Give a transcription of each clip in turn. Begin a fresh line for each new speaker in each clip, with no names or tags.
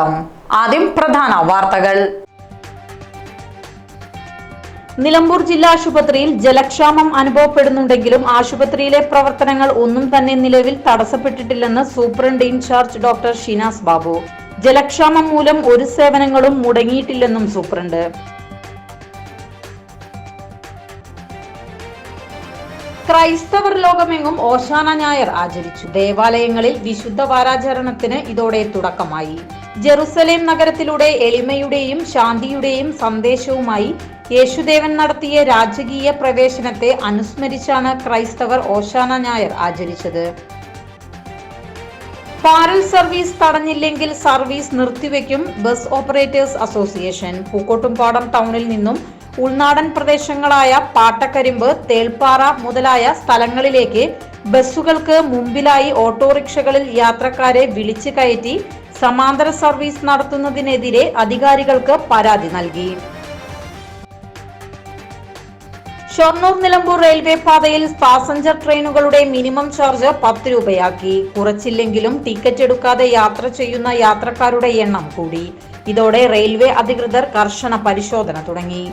സ്വാഗതം ആദ്യം പ്രധാന വാർത്തകൾ. നിലമ്പൂർ ജില്ലാ ആശുപത്രിയിൽ ജലക്ഷാമം അനുഭവപ്പെടുന്നുണ്ടെങ്കിലും ആശുപത്രിയിലെ പ്രവർത്തനങ്ങൾ ഒന്നും തന്നെ നിലവിൽ തടസ്സപ്പെട്ടിട്ടില്ലെന്ന് superintendent incharge doctor Shinas Babu. ജലക്ഷാമം മൂലം ഒരു സേവനങ്ങളും മുടങ്ങിയിട്ടില്ലെന്നും സൂപ്രണ്ട്. ക്രൈസ്തവർ ലോകമെങ്ങും ഓശാന ഞായർ ആചരിച്ചു. ദേവാലയങ്ങളിൽ വിശുദ്ധ വാരാചരണത്തിന് ഇതോടെ തുടക്കമായി. ജെറുസലേം നഗരത്തിലൂടെ എളിമയുടെയും ശാന്തിയുടെയും സന്ദേശവുമായി യേശുദേവൻ നടത്തിയ രാജകീയ പ്രവേശനത്തെ അനുസ്മരിച്ചാണ് ക്രൈസ്തവർ ഓശാന ഞായർ ആചരിച്ചത്. പാരൽ സർവീസ് തടഞ്ഞില്ലെങ്കിൽ സർവീസ് നിർത്തിവെക്കും ബസ് ഓപ്പറേറ്റേഴ്സ് അസോസിയേഷൻ. പൂക്കോട്ടുംപാടം ടൗണിൽ നിന്നും ഉൾനാടൻ പ്രദേശങ്ങളായ പാട്ടക്കരിമ്പ് തേൽപ്പാറ മുതലായ സ്ഥലങ്ങളിലേക്ക് ബസ്സുകൾക്ക് മുമ്പിലായി ഓട്ടോറിക്ഷകളിൽ യാത്രക്കാരെ വിളിച്ചു കയറ്റി സമാന്തര സർവീസ് നടത്തുന്നതിനെതിരെ അധികാരികൾക്ക് പരാതി നൽകി. ഷൊർണൂർ നിലമ്പൂർ റെയിൽവേ പാതയിൽ പാസഞ്ചർ ട്രെയിനുകളുടെ മിനിമം ചാർജ് പത്ത് രൂപയാക്കി. കുറച്ചില്ലെങ്കിലും ടിക്കറ്റ് എടുക്കാതെ യാത്ര ചെയ്യുന്ന യാത്രക്കാരുടെ എണ്ണം കൂടി. ഇതോടെ റെയിൽവേ അധികൃതർ കർശന പരിശോധന തുടങ്ങി.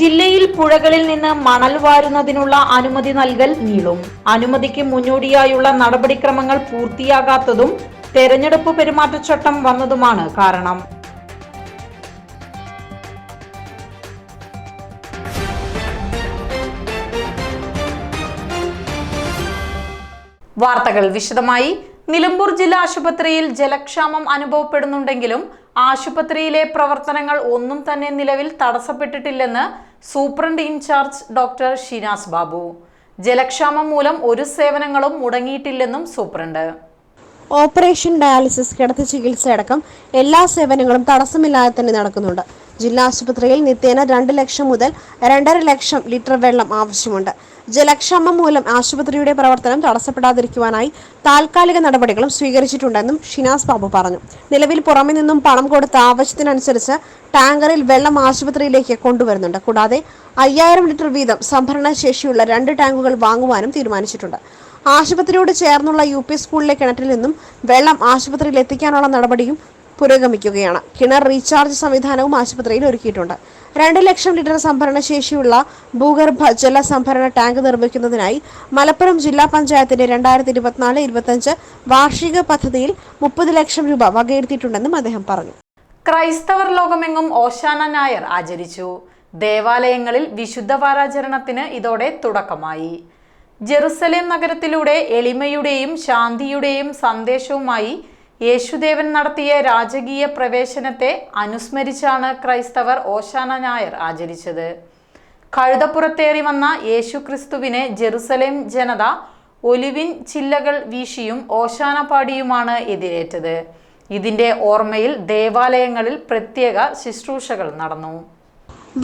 ജില്ലയിൽ പുഴകളിൽ നിന്ന് മണൽ വാരുന്നതിനുള്ള അനുമതി നൽകൽ നീളും. അനുമതിക്ക് മുന്നോടിയായുള്ള നടപടിക്രമങ്ങൾ പൂർത്തിയാകാത്തതും തെരഞ്ഞെടുപ്പ് പെരുമാറ്റച്ചട്ടം വന്നതുമാണ് കാരണം. വാർത്തകൾ വിശദമായി. നിലമ്പൂർ ജില്ലാ ആശുപത്രിയിൽ ജലക്ഷാമം അനുഭവപ്പെടുന്നുണ്ടെങ്കിലും ആശുപത്രിയിലെ പ്രവർത്തനങ്ങൾ ഒന്നും തന്നെ നിലവിൽ തടസ്സപ്പെട്ടിട്ടില്ലെന്ന് superintendent incharge doctor Shinas Babu. ജലക്ഷാമം മൂലം ഒരു സേവനങ്ങളും മുടങ്ങിയിട്ടില്ലെന്നും സൂപ്രണ്ട്.
ഓപ്പറേഷൻ ഡയാലിസിസ് കിടത്തി ചികിത്സ അടക്കം എല്ലാ സേവനങ്ങളും തടസ്സമില്ലാതെ തന്നെ നടക്കുന്നുണ്ട്. ജില്ലാ ആശുപത്രിയിൽ നിത്യേന രണ്ട് ലക്ഷം മുതൽ രണ്ടര ലക്ഷം ലിറ്റർ വെള്ളം ആവശ്യമുണ്ട്. ജലക്ഷാമം മൂലം ആശുപത്രിയുടെ പ്രവർത്തനം തടസ്സപ്പെടാതിരിക്കുവാനായി താൽക്കാലിക നടപടികളും സ്വീകരിച്ചിട്ടുണ്ടെന്നും ഷിനാസ് ബാബു പറഞ്ഞു. നിലവിൽ പുറമെ നിന്നും പണം കൊടുത്ത ആവശ്യത്തിനനുസരിച്ച് ടാങ്കറിൽ വെള്ളം ആശുപത്രിയിലേക്ക് കൊണ്ടുവരുന്നുണ്ട്. കൂടാതെ അയ്യായിരം ലിറ്റർ വീതം സംഭരണ ശേഷിയുള്ള രണ്ട് ടാങ്കുകൾ വാങ്ങുവാനും തീരുമാനിച്ചിട്ടുണ്ട്. ആശുപത്രിയോട് ചേർന്നുള്ള യു പി സ്കൂളിലെ കിണറ്റിൽ നിന്നും വെള്ളം ആശുപത്രിയിൽ എത്തിക്കാനുള്ള നടപടിയും പുരോഗമിക്കുകയാണ്. കിണർ റീചാർജ് സംവിധാനവും ആശുപത്രിയിൽ ഒരുക്കിയിട്ടുണ്ട്. രണ്ട് ലക്ഷം ലിറ്റർ സംഭരണ ശേഷിയുള്ള ഭൂഗർഭ ജല സംഭരണ ടാങ്ക് നിർമ്മിക്കുന്നതിനായി മലപ്പുറം ജില്ലാ പഞ്ചായത്തിന്റെ രണ്ടായിരത്തി ഇരുപത്തിനാല് ഇരുപത്തഞ്ച് വാർഷിക പദ്ധതിയിൽ മുപ്പത് ലക്ഷം രൂപ വകയിരുത്തിയിട്ടുണ്ടെന്നും അദ്ദേഹം പറഞ്ഞു.
ക്രൈസ്തവർ ലോകമെങ്ങും ഓശാന നായർ ആചരിച്ചു. ദേവാലയങ്ങളിൽ വിശുദ്ധ വാരാചരണത്തിന് ഇതോടെ തുടക്കമായി. ജെറുസലേം നഗരത്തിലൂടെ എളിമയുടെയും ശാന്തിയുടെയും സന്ദേശവുമായി യേശുദേവൻ നടത്തിയ രാജകീയ പ്രവേശനത്തെ അനുസ്മരിച്ചാണ് ക്രൈസ്തവർ ഓശാന ഞായർ ആചരിച്ചത്. കഴുതപ്പുറത്തേറി വന്ന യേശുക്രിസ്തുവിനെ ജെറുസലേം ജനത ഒലിവിൻ ചില്ലകൾ വീശിയും ഓശാന പാടിയുമാണ് എതിരേറ്റത്. ഇതിന്റെ ഓർമ്മയിൽ ദേവാലയങ്ങളിൽ പ്രത്യേക ശുശ്രൂഷകൾ നടന്നു.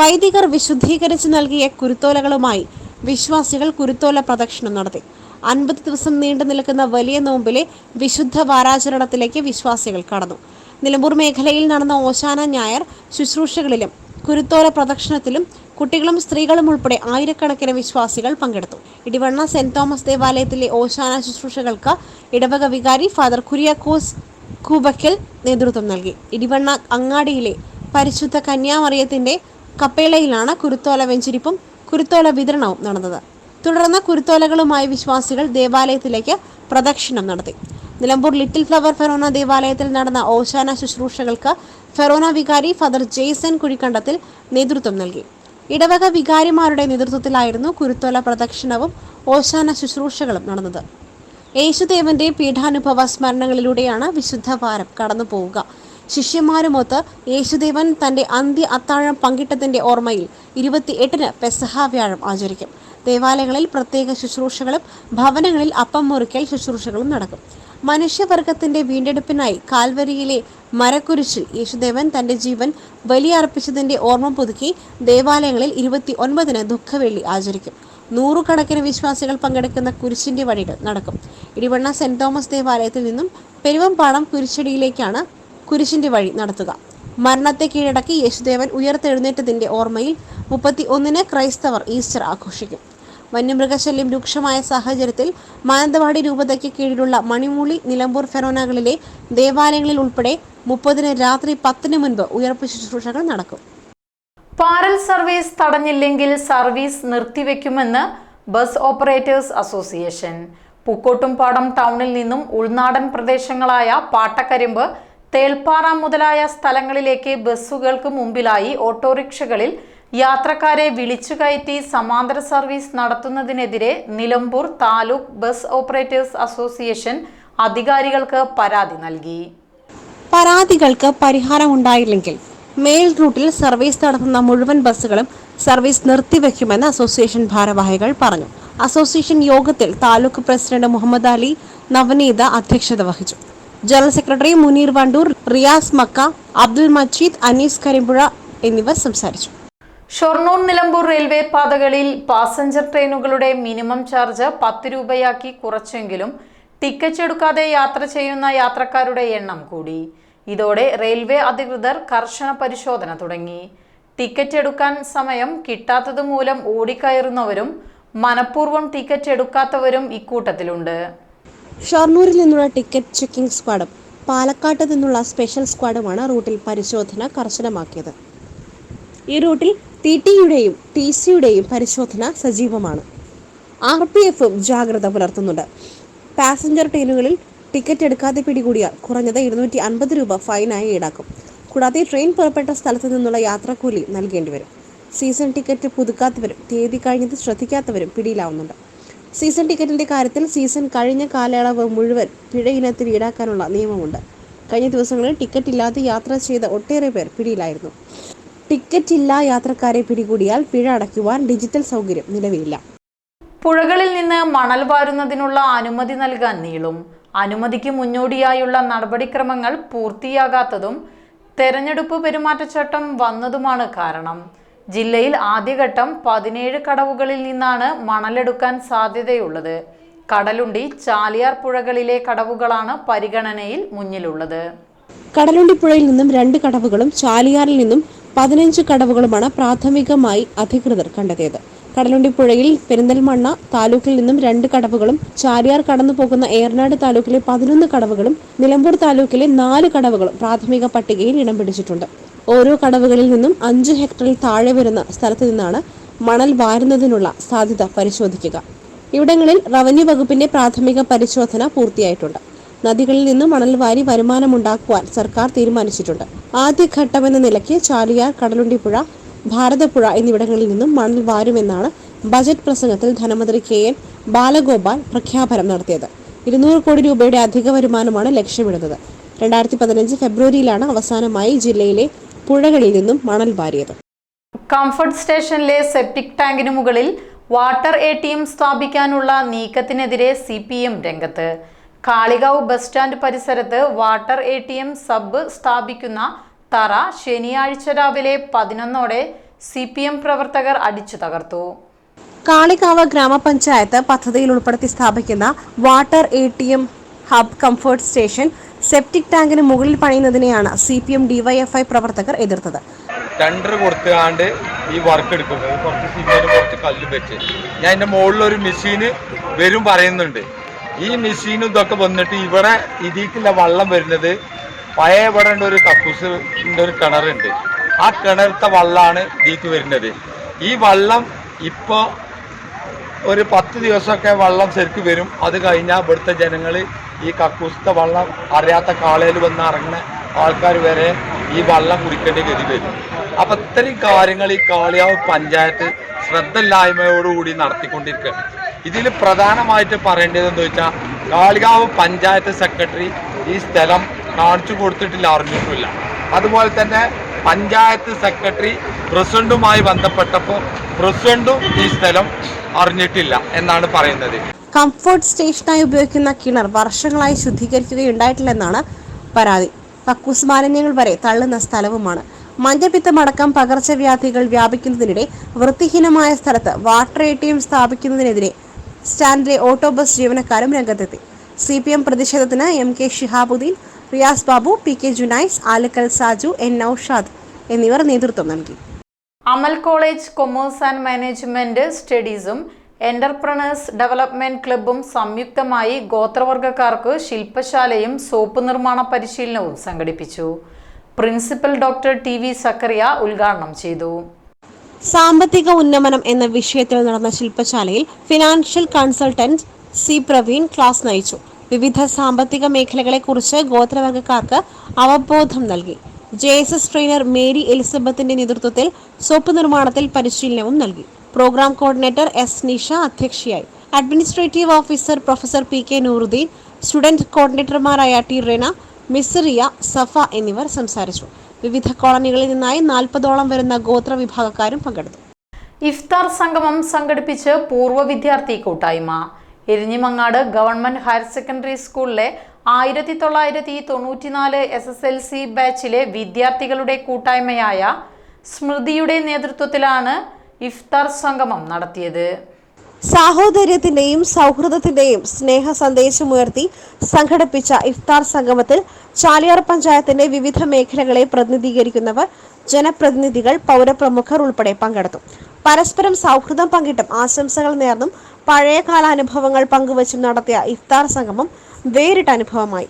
വൈദികർ വിശുദ്ധീകരിച്ചു നൽകിയ കുരുത്തോലകളുമായി വിശ്വാസികൾ കുരുത്തോല പ്രദക്ഷിണം നടത്തി. അൻപത് ദിവസം നീണ്ടു നിൽക്കുന്ന വലിയ നോമ്പിലെ വിശുദ്ധ വാരാചരണത്തിലേക്ക് വിശ്വാസികൾ കടന്നു. നിലമ്പൂർ മേഖലയിൽ നടന്ന ഓശാന ഞായർ ശുശ്രൂഷകളിലും കുരുത്തോല പ്രദക്ഷിണത്തിലും കുട്ടികളും സ്ത്രീകളും ഉൾപ്പെടെ ആയിരക്കണക്കിന് വിശ്വാസികൾ പങ്കെടുത്തു. ഇടിവണ്ണ സെന്റ് തോമസ് ദേവാലയത്തിലെ ഓശാന ശുശ്രൂഷകൾക്ക് ഇടവക വികാരി ഫാദർ കുര്യാക്കോസ് കൂബക്കൽ നേതൃത്വം നൽകി. ഇടിവണ്ണ അങ്ങാടിയിലെ പരിശുദ്ധ കന്യാമറിയത്തിന്റെ കപ്പേളയിലാണ് കുരുത്തോല വെഞ്ചിരിപ്പും കുരുത്തോല വിതരണവും നടന്നത്. തുടർന്ന് കുരുത്തോലകളുമായി വിശ്വാസികൾ ദേവാലയത്തിലേക്ക് പ്രദക്ഷിണം നടത്തി. നിലമ്പൂർ ലിറ്റിൽ ഫ്ലവർ ഫെറോന ദേവാലയത്തിൽ നടന്ന ഓശാന ശുശ്രൂഷകൾക്ക് ഫെറോന വികാരി ഫാദർ ജെയ്സൺ കുഴിക്കണ്ടത്തിൽ നേതൃത്വം നൽകി. ഇടവക വികാരിമാരുടെ നേതൃത്വത്തിലായിരുന്നു കുരുത്തോല പ്രദക്ഷിണവും ഓശാന ശുശ്രൂഷകളും നടന്നത്. യേശുദേവന്റെ പീഠാനുഭവ സ്മരണകളിലൂടെയാണ് വിശുദ്ധ വാരം കടന്നു പോവുക ശിഷ്യന്മാരുമൊത്ത് യേശുദേവൻ തന്റെ അന്ത്യ അത്താഴം പങ്കിട്ടതിന്റെ ഓർമ്മയിൽ ഇരുപത്തി എട്ടിന് പെസഹ വ്യാഴം ആചരിക്കും. ദേവാലയങ്ങളിൽ പ്രത്യേക ശുശ്രൂഷകളും ഭവനങ്ങളിൽ അപ്പം മുറിക്കൽ ശുശ്രൂഷകളും നടക്കും. മനുഷ്യവർഗത്തിന്റെ വീണ്ടെടുപ്പിനായി കാൽവരിയിലെ മരക്കുരിശിൽ യേശുദേവൻ തന്റെ ജീവൻ ബലിയർപ്പിച്ചതിന്റെ ഓർമ്മ പുതുക്കി ദേവാലയങ്ങളിൽ ഇരുപത്തി ഒൻപതിന് ദുഃഖവെള്ളി ആചരിക്കും. നൂറുകണക്കിന് വിശ്വാസികൾ പങ്കെടുക്കുന്ന കുരിശിന്റെ വഴികൾ നടക്കും. ഇടിവണ്ണ സെന്റ് തോമസ് ദേവാലയത്തിൽ നിന്നും പെരുവമ്പാടം കുരിശടിയിലേക്കാണ് കുരിശിന്റെ വഴി നടത്തുക. മരണത്തെ കീഴടക്കി യേശുദേവൻ ഉയർത്തെഴുന്നേറ്റതിന്റെ ഓർമ്മയിൽ മുപ്പത്തി ഒന്നിന് ക്രൈസ്തവർ ഈസ്റ്റർ ആഘോഷിക്കും. വന്യമൃഗശല്യം രൂക്ഷമായ സാഹചര്യത്തിൽ മാനന്തവാടി രൂപതയ്ക്ക് കീഴിലുള്ള മണിമൂളി നിലമ്പൂർ ഫെറോനകളിലെ ദേവാലയങ്ങളിൽ ഉൾപ്പെടെ മുപ്പതിന് രാത്രി പത്തിന് മുൻപ് ഉയർപ്പ് ശുശ്രൂഷകൾ നടക്കും.
പാരൽ സർവീസ് തടഞ്ഞില്ലെങ്കിൽ സർവീസ് നിർത്തിവെക്കുമെന്ന് ബസ് ഓപ്പറേറ്റേഴ്സ് അസോസിയേഷൻ. പൂക്കോട്ടുംപാടം ടൗണിൽ നിന്നും ഉൾനാടൻ പ്രദേശങ്ങളായ പാട്ടക്കരിമ്പ് തേൽപ്പാറ മുതലായ സ്ഥലങ്ങളിലേക്ക് ബസ്സുകൾക്ക് മുമ്പിലായി ഓട്ടോറിക്ഷകളിൽ യാത്രക്കാരെ വിളിച്ചു കയറ്റി സമാന്തര service നടത്തുന്നതിനെതിരെ Nilambur taluk bus operators association അധികാരികൾക്ക് പരാതി നൽകി.
പരാതികൾക്ക് പരിഹാരം ഉണ്ടായില്ലെങ്കിൽ മെയിൽ റൂട്ടിൽ സർവീസ് നടത്തുന്ന മുഴുവൻ ബസ്സുകളും സർവീസ് നിർത്തിവെക്കുമെന്ന് അസോസിയേഷൻ ഭാരവാഹികൾ പറഞ്ഞു. അസോസിയേഷൻ യോഗത്തിൽ താലൂക്ക് പ്രസിഡന്റ് മുഹമ്മദ് അലി നവനീത അധ്യക്ഷത വഹിച്ചു. ജനറൽ സെക്രട്ടറി മുനീർ വണ്ടൂർ റിയാസ് മക്ക അബ്ദുൽ മജീദ് അനീസ് കരിമ്പുഴ എന്നിവർ സംസാരിച്ചു.
ഷൊർണൂർ നിലമ്പൂർ റെയിൽവേ പാതകളിൽ പാസഞ്ചർ ട്രെയിനുകളുടെ മിനിമം ചാർജ് പത്ത് രൂപയാക്കി കുറച്ചെങ്കിലും ടിക്കറ്റ് എടുക്കാതെ യാത്ര ചെയ്യുന്ന യാത്രക്കാരുടെ എണ്ണം കൂടി. ഇതോടെ റെയിൽവേ അധികൃതർ കർശന പരിശോധന തുടങ്ങി. ടിക്കറ്റ് എടുക്കാൻ സമയം കിട്ടാത്തത് മൂലം ഓടിക്കയറുന്നവരും മനഃപൂർവം ടിക്കറ്റ് എടുക്കാത്തവരും ഇക്കൂട്ടത്തിലുണ്ട്.
ഷൊർണൂരിൽ നിന്നുള്ള ടിക്കറ്റ് ചെക്കിംഗ് സ്ക്വാഡും പാലക്കാട്ട് നിന്നുള്ള സ്പെഷ്യൽ സ്ക്വാഡുമാണ് റൂട്ടിൽ പരിശോധന കർശനമാക്കിയത്. ഈ റൂട്ടിൽ ടി ടിയുടെയും ടി സിയുടെയും പരിശോധന സജീവമാണ്. ആർ പി എഫും ജാഗ്രത പുലർത്തുന്നുണ്ട്. പാസഞ്ചർ ട്രെയിനുകളിൽ ടിക്കറ്റ് എടുക്കാതെ പിടികൂടിയാൽ കുറഞ്ഞത് ഇരുന്നൂറ്റി അൻപത് രൂപ ഫൈനായി ഈടാക്കും. കൂടാതെ ട്രെയിൻ പുറപ്പെട്ട സ്ഥലത്തു നിന്നുള്ള യാത്രാക്കൂലി നൽകേണ്ടി വരും. സീസൺ ടിക്കറ്റ് പുതുക്കാത്തവരും തീയതി കഴിഞ്ഞത് ശ്രദ്ധിക്കാത്തവരും പിടിയിലാവുന്നുണ്ട്. സീസൺ ടിക്കറ്റിന്റെ കാര്യത്തിൽ സീസൺ കഴിഞ്ഞ കാലയളവ് മുഴുവൻ പിഴ ഇനത്തിൽ ഈടാക്കാനുള്ള നിയമമുണ്ട്. കഴിഞ്ഞ ദിവസങ്ങളിൽ ടിക്കറ്റ് ഇല്ലാതെ യാത്ര ചെയ്ത ഒട്ടേറെ പേർ പിടിയിലായിരുന്നു. ടിക്കറ്റ് ഇല്ലാ യാത്രക്കാരെ പിടികൂടിയാൽ പിഴ അടയ്ക്കുവാൻ ഡിജിറ്റൽ സൗകര്യം നിലവിലില്ല.
പുഴകളിൽ നിന്ന് മണൽ വാരുന്നതിനുള്ള അനുമതി നൽകാൻ നീളും. അനുമതിക്ക് മുന്നോടിയായുള്ള നടപടിക്രമങ്ങൾ പൂർത്തിയാകാത്തതും തെരഞ്ഞെടുപ്പ് പെരുമാറ്റച്ചട്ടം വന്നതുമാണ് കാരണം. ജില്ലയിൽ ആദ്യഘട്ടം പതിനേഴ് കടവുകളിൽ നിന്നാണ് മണലെടുക്കാൻ സാധ്യതയുള്ളത്. കടലുണ്ടി ചാലിയാർ പുഴകളിലെ കടവുകളാണ് പരിഗണനയിൽ മുന്നിലുള്ളത്.
കടലുണ്ടി പുഴയിൽ നിന്നും രണ്ട് കടവുകളും ചാലിയാറിൽ നിന്നും പതിനഞ്ച് കടവുകളുമാണ് പ്രാഥമികമായി അധികൃതർ കണ്ടെത്തിയത്. കടലുണ്ടിപ്പുഴയിൽ പെരിന്തൽമണ്ണ താലൂക്കിൽ നിന്നും രണ്ട് കടവുകളും ചാലിയാർ കടന്നു പോകുന്ന ഏറനാട് താലൂക്കിലെ പതിനൊന്ന് കടവുകളും നിലമ്പൂർ താലൂക്കിലെ നാല് കടവുകളും പ്രാഥമിക പട്ടികയിൽ ഇടം പിടിച്ചിട്ടുണ്ട്. ഓരോ കടവുകളിൽ നിന്നും അഞ്ച് ഹെക്ടറിൽ താഴെ വരുന്ന സ്ഥലത്ത് നിന്നാണ് മണൽ വാരുന്നതിനുള്ള സാധ്യത പരിശോധിക്കുക. ഇവിടങ്ങളിൽ റവന്യൂ വകുപ്പിന്റെ പ്രാഥമിക പരിശോധന പൂർത്തിയായിട്ടുണ്ട്. നദികളിൽ നിന്ന് മണൽ വാരി വരുമാനമുണ്ടാക്കുവാൻ സർക്കാർ തീരുമാനിച്ചിട്ടുണ്ട്. ആദ്യഘട്ടമെന്ന നിലയ്ക്ക് ചാലിയാർ കടലുണ്ടിപ്പുഴ ഭാരതപ്പുഴ എന്നിവിടങ്ങളിൽ നിന്നും മണൽ വാരുമെന്നാണ് ബജറ്റ് പ്രസംഗത്തിൽ ധനമന്ത്രി കെ എൻ ബാലഗോപാൽ പ്രഖ്യാപനം നടത്തിയത്. ഇരുന്നൂറ് കോടി രൂപയുടെ അധിക വരുമാനമാണ് ലക്ഷ്യമിടുന്നത്. രണ്ടായിരത്തി പതിനഞ്ച് ഫെബ്രുവരിയിലാണ് അവസാനമായി ജില്ലയിലെ പുഴകളിൽ നിന്നും മണൽ വാരിയത്.
കംഫർട്ട് സ്റ്റേഷനിലെ സെപ്റ്റിക് ടാങ്കിന് മുകളിൽ വാട്ടർ എ ടി എം സ്ഥാപിക്കാനുള്ള നീക്കത്തിനെതിരെ സി പി എം രംഗത്ത് കാളികാവ് ബസ് സ്റ്റാൻഡ് പരിസരത്ത് water A T M sub സ്ഥാപിക്കുന്ന തറ ശനിയാഴ്ച രാവിലെ പതിനൊന്നോടെ സി പി എം പ്രവർത്തകർ അടിച്ചു തകർത്തു.
കാളികാവ് ഗ്രാമപഞ്ചായത്ത് പദ്ധതിയിൽ ഉൾപ്പെടുത്തി സ്ഥാപിക്കുന്ന water A T M hub comfort station septic ടാങ്കിന് മുകളിൽ പണിയുന്നതിനെയാണ് സി പി എം ഡിവൈഎഫ്ഐ പ്രവർത്തകർ എതിർത്തത്.
ടെൻഡർ കൊടുത്തുകൊണ്ട് ഈ വർക്ക് എടുക്കുന്നത് കുറച്ച് സിമെന്റും കുറച്ച് കല്ലും വെച്ച്. ഞാൻ എന്റെ മുകളിലൊരു ഒരു മെഷീന് വരും പറയുന്നുണ്ട്. ഈ മെഷീനും ഇതൊക്കെ വന്നിട്ട് ഇവിടെ ഇതിക്കുള്ള വള്ളം വരുന്നത്. പഴയ ഒരു കക്കൂസിന്റെ ഒരു കിണറുണ്ട് ആ കിണറത്തെ വള്ളമാണ് ഇതിക്ക് വരുന്നത്. ഈ വള്ളം ഇപ്പോൾ ഒരു പത്ത് ദിവസമൊക്കെ വള്ളം ശരിക്ക് വരും. അത് കഴിഞ്ഞാൽ ഇവിടുത്തെ ജനങ്ങൾ ഈ കക്കൂസത്തെ വള്ളം അറിയാത്ത കാളയിൽ വന്ന് ഇറങ്ങുന്ന ആൾക്കാർ വരെ ഈ വള്ളം കുടിക്കേണ്ടി ഗതി വരും. അപ്പം ഇത്രയും കാര്യങ്ങൾ ഈ കാളിയാവ് പഞ്ചായത്ത് ശ്രദ്ധയില്ലായ്മയോടുകൂടി നടത്തിക്കൊണ്ടിരിക്കുകയാണ്. ഇതിൽ പ്രധാനമായിട്ട് പറയേണ്ടത് എന്താ വെച്ചാൽ കാളികാവ് പഞ്ചായത്ത് സെക്രട്ടറി ഈ സ്ഥലം കാണിച്ചു കൊടുത്തിട്ടില്ല അറിഞ്ഞിട്ടില്ല അതുപോലെ തന്നെ പഞ്ചായത്ത് സെക്രട്ടറി പ്രസിഡന്റുമായി ബന്ധപ്പെട്ടപ്പോൾ പ്രസിഡന്റും ഈ സ്ഥലം അറിഞ്ഞിട്ടില്ല എന്നാണ് പറയുന്നത്.
കംഫർട്ട് സ്റ്റേഷനായി ഉപയോഗിക്കുന്ന കിണർ വർഷങ്ങളായി ശുദ്ധീകരിക്കുകയുണ്ടായിട്ടില്ലെന്നാണ് പരാതി. കക്കൂസ് മാലിന്യങ്ങൾ വരെ തള്ളുന്ന സ്ഥലവുമാണ്. മഞ്ഞപ്പിത്തമടക്കം പകർച്ചവ്യാധികൾ വ്യാപിക്കുന്നതിനിടെ വൃത്തിഹീനമായ സ്ഥലത്ത് വാട്ടർ എ ടി എം സ്ഥാപിക്കുന്നതിനെതിരെ സ്റ്റാൻഡിലെ ഓട്ടോ ബസ് ജീവനക്കാരും രംഗത്തെത്തി. സി പി എം പ്രതിഷേധത്തിന് M K Shihabuddin Riyas Babu P K Junais Alakkal Saju N Noushad എന്നിവർ നേതൃത്വം നൽകി.
Amal college commerce and management സ്റ്റഡീസും entrepreneurs development ക്ലബും സംയുക്തമായി ഗോത്രവർഗക്കാർക്ക് ശില്പശാലയും സോപ്പ് നിർമ്മാണ പരിശീലനവും സംഘടിപ്പിച്ചു. Principal doctor T V Sakkariya ഉദ്ഘാടനം ചെയ്തു.
സാമ്പത്തിക ഉന്നമനം എന്ന വിഷയത്തിൽ നടന്ന ശില്പശാലയിൽ financial consultant C Praveen class നയിച്ചു. വിവിധ സാമ്പത്തിക മേഖലകളെക്കുറിച്ച് ഗോത്രവർഗക്കാർക്ക് അവബോധം നൽകി. J S S trainer Mary എലിസബത്തിന്റെ നേതൃത്വത്തിൽ സോപ്പ് നിർമ്മാണത്തിൽ പരിശീലനവും നൽകി. പ്രോഗ്രാം കോർഡിനേറ്റർ എസ് നിഷ അധ്യക്ഷയായി. Administrative officer professor P K Nooruddin student കോർഡിനേറ്റർമാരായ T Rena Misriya Safa എന്നിവർ സംസാരിച്ചു. വിവിധ കോളനികളിൽ നിന്നായി നാൽപ്പതോളം വരുന്ന ഗോത്ര വിഭാഗക്കാരും പങ്കെടുത്തു.
ഇഫ്താർ സംഗമം സംഘടിപ്പിച്ച് പൂർവ വിദ്യാർത്ഥി കൂട്ടായ്മ. എരിഞ്ഞിമങ്ങാട് ഗവൺമെന്റ് ഹയർ സെക്കൻഡറി സ്കൂളിലെ ആയിരത്തി തൊള്ളായിരത്തി തൊണ്ണൂറ്റിനാല് എസ് എസ് എൽ സി ബാച്ചിലെ വിദ്യാർത്ഥികളുടെ കൂട്ടായ്മയായ സ്മൃതിയുടെ നേതൃത്വത്തിലാണ് ഇഫ്താർ സംഗമം നടത്തിയത്.
സാഹോദര്യത്തിന്റെയും സൗഹൃദത്തിന്റെയും സ്നേഹ സന്ദേശമുയർത്തി സംഘടിപ്പിച്ച ഇഫ്താർ സംഗമത്തിൽ ചാലിയാർ പഞ്ചായത്തിന്റെ വിവിധ മേഖലകളെ പ്രതിനിധീകരിക്കുന്നവർ ജനപ്രതിനിധികൾ പൗരപ്രമുഖർ ഉൾപ്പെടെ പങ്കെടുത്തു. പരസ്പരം സൗഹൃദം പങ്കിട്ടും ആശംസകൾ നേർന്നും പഴയകാല അനുഭവങ്ങൾ പങ്കുവച്ചും നടത്തിയ ഇഫ്താർ സംഗമം വേറിട്ട അനുഭവമായി.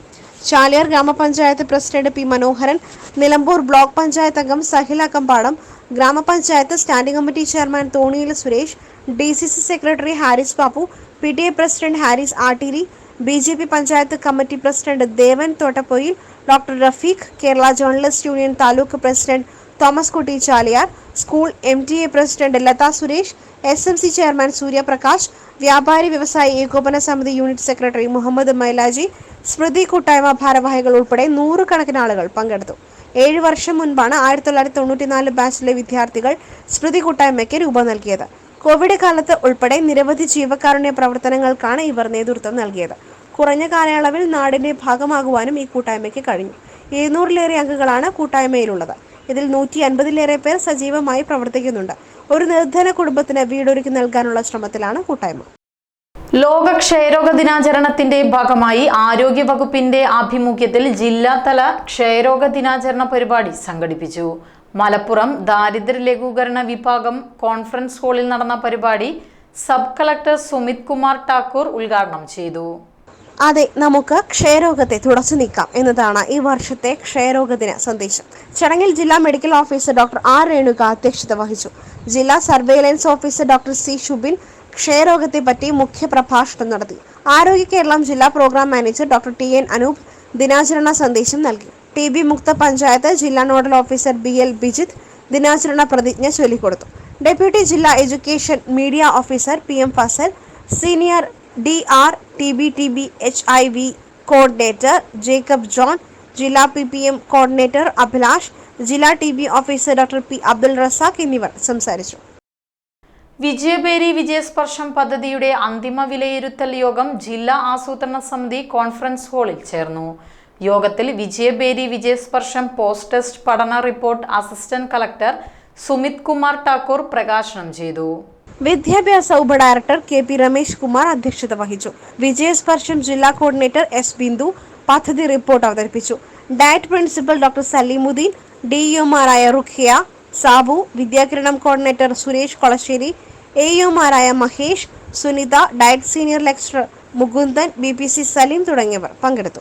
ചാലിയാർ ഗ്രാമപഞ്ചായത്ത് president P Manoharan Nilambur block panchayat അംഗം സഹില കമ്പാടം ഗ്രാമപഞ്ചായത്ത് സ്റ്റാൻഡിംഗ് കമ്മിറ്റി ചെയർമാൻ തോണിയിൽ Suresh D C C secretary Haris Babu P T A president Haris Attiri B J P panchayat committee president Devan Thottappoyil doctor Rafeeq Kerala journalist union taluk president Thomas Kutty Chaliyar school M T A president Latha Suresh S M C chairman Suryaprakash വ്യാപാരി വ്യവസായി ഏകോപന സമിതി unit secretary Muhammad മൈലാജി സ്മൃതി കൂട്ടായ്മ ഭാരവാഹികൾ ഉൾപ്പെടെ നൂറുകണക്കിന് ആളുകൾ പങ്കെടുത്തു. ഏഴ് വർഷം മുൻപാണ് ആയിരത്തി തൊള്ളായിരത്തി തൊണ്ണൂറ്റിനാല് ബാച്ചിലെ വിദ്യാർത്ഥികൾ സ്മൃതി കൂട്ടായ്മയ്ക്ക് രൂപം നൽകിയത്. കോവിഡ് കാലത്ത് ഉൾപ്പെടെ നിരവധി ജീവകാരുണ്യ പ്രവർത്തനങ്ങൾക്കാണ് ഇവർ നേതൃത്വം നൽകിയത്. കുറഞ്ഞ കാലയളവിൽ നാടിന്റെ ഭാഗമാകുവാനും ഈ കൂട്ടായ്മയ്ക്ക് കഴിഞ്ഞു. എഴുന്നൂറിലേറെ അംഗങ്ങളാണ് കൂട്ടായ്മയിലുള്ളത്. ഇതിൽ നൂറ്റി അൻപതിലേറെ പേർ സജീവമായി പ്രവർത്തിക്കുന്നുണ്ട്. ഒരു നിർധന കുടുംബത്തിന് വീടൊരുക്കി നൽകാനുള്ള ശ്രമത്തിലാണ് കൂട്ടായ്മ.
ലോക ക്ഷയരോഗ ദിനാചരണത്തിന്റെ ഭാഗമായി ആരോഗ്യ വകുപ്പിന്റെ ആഭിമുഖ്യത്തിൽ ജില്ലാതല ക്ഷയരോഗ ദിനാചരണ പരിപാടി സംഘടിപ്പിച്ചു. മലപ്പുറം ദാരിദ്ര്യ ലഘൂകരണ വിഭാഗം കോൺഫറൻസ് ഹാളിൽ നടന്ന പരിപാടി സബ് കളക്ടർ സുമിത് കുമാർ ടാക്കൂർ ഉദ്ഘാടനം ചെയ്തു.
അതെ നമുക്ക് ക്ഷയരോഗത്തെ തുടച്ചു നീക്കാം എന്നതാണ് ഈ വർഷത്തെ ക്ഷയരോഗ ദിന സന്ദേശം. ചടങ്ങിൽ ജില്ലാ medical officer doctor R Renuka അധ്യക്ഷത വഹിച്ചു. ജില്ലാ surveillance officer doctor C Shubin ക്ഷയരോഗത്തെ പറ്റി മുഖ്യ പ്രഭാഷണം നടത്തി. ആരോഗ്യ കേരളം ജില്ലാ programme manager doctor T N Anoop ദിനാചരണ സന്ദേശം നൽകി. ടി ബി മുക്ത പഞ്ചായത്ത് ജില്ലാ nodal officer B L Bijith ദിനാചരണ പ്രതിജ്ഞ ചൊല്ലിക്കൊടുത്തു. ഡെപ്യൂട്ടി ജില്ലാ education media officer P M Fazal senior D R T B T B H I V coordinator Jacob John ജില്ലാ P P M coordinator Abhilash ജില്ലാ T B officer doctor P Abdul Razak എന്നിവർ സംസാരിച്ചു.
വിജയബേരി വിജയസ്പർശം പദ്ധതിയുടെ അന്തിമ വിലയിരുത്തൽ യോഗം ജില്ലാ ആസൂത്രണ സമിതി കോൺഫറൻസ് ഹാളിൽ ചേർന്നു. യോഗത്തിൽ വിജയബേരി വിജയസ്പർശം പോസ്റ്റ് ടെസ്റ്റ് പഠന report assistant collector Sumit Kumar Thakur പ്രകാശനം ചെയ്തു.
വിദ്യാഭ്യാസ ഉപ director K P Ramesh Kumar അധ്യക്ഷത വഹിച്ചു. വിജയസ്പർശം ജില്ലാ കോർഡിനേറ്റർ എസ് ബിന്ദു പദ്ധതി റിപ്പോർട്ട് അവതരിപ്പിച്ചു. DIET principal doctor Salimuddin D ഡിഇഒമാരായ Rukhiya Sabu Vidyakiranam coordinator Suresh Kolassery A എഇഒമാരായ Mahesh Sunitha DIET senior lecturer Mukundan B P C Saleem തുടങ്ങിയവർ പങ്കെടുത്തു.